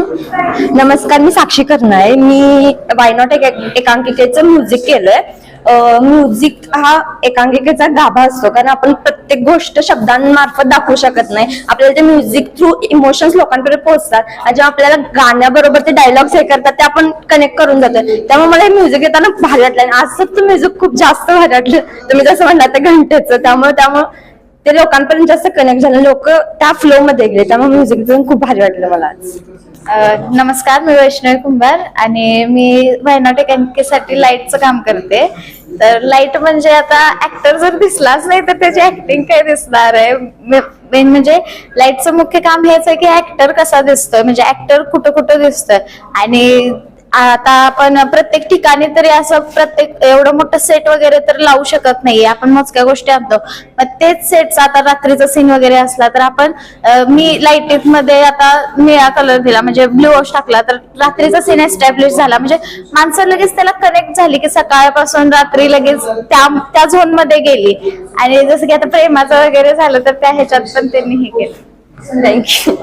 नमस्कार मी साक्षी करणार. मी वाय नॉट एक एकांकिकेचं म्युझिक केलंय. म्युझिक हा एकांकिकेचा गाभा असतो. कारण आपण प्रत्येक गोष्ट शब्दांमार्फत दाखवू शकत नाही. आपल्याला ते म्युझिक थ्रू इमोशन्स लोकांपर्यंत पोहोचतात. आणि जेव्हा आपल्याला गाण्याबरोबर ते डायलॉग्स हे करतात ते आपण कनेक्ट करून जातोय. त्यामुळे मला हे म्युझिक येताना भारी वाटलं. आणि आजचं म्युझिक खूप जास्त भारी वाटलं. तुम्ही जसं म्हणला ते घंटेचं. त्यामुळे त्यामुळे ते लोकांपर्यंत जास्त कनेक्ट झालं. लोक त्या फ्लो मध्ये गेले. त्यामुळे म्युझिक खूप भारी वाटलं मला आज. नमस्कार. मी वैष्णवी कुंभार आणि मी व्हायनॉटसाठी लाईटचं काम करते. तर लाइट म्हणजे आता ऍक्टर जर दिसलाच नाही तर त्याची ऍक्टिंग काय दिसणार आहे? मेन म्हणजे लाईटचं मुख्य काम हेच आहे की ऍक्टर कसा दिसतोय. म्हणजे ऍक्टर कुठं कुठं दिसतोय. आणि आता आपण प्रत्येक ठिकाणी तरी असं प्रत्येक एवढं मोठं सेट वगैरे तर लावू शकत नाहीये. आपण मोजक्या गोष्टी आणतो. मग तेच सेट आता रात्रीचा सीन वगैरे असला तर आपण मी लाइटमध्ये आता निळा कलर दिला. म्हणजे ब्ल्यू वॉश टाकला तर रात्रीचा सीन एस्टॅब्लिश झाला. म्हणजे माणसं लगेच त्याला कनेक्ट झाली की सकाळपासून रात्री लगेच त्या त्या झोनमध्ये गेली. आणि जसं की आता प्रेमाचं वगैरे झालं तर त्या ह्याच्यात पण त्यांनी हे केलं. थँक्यू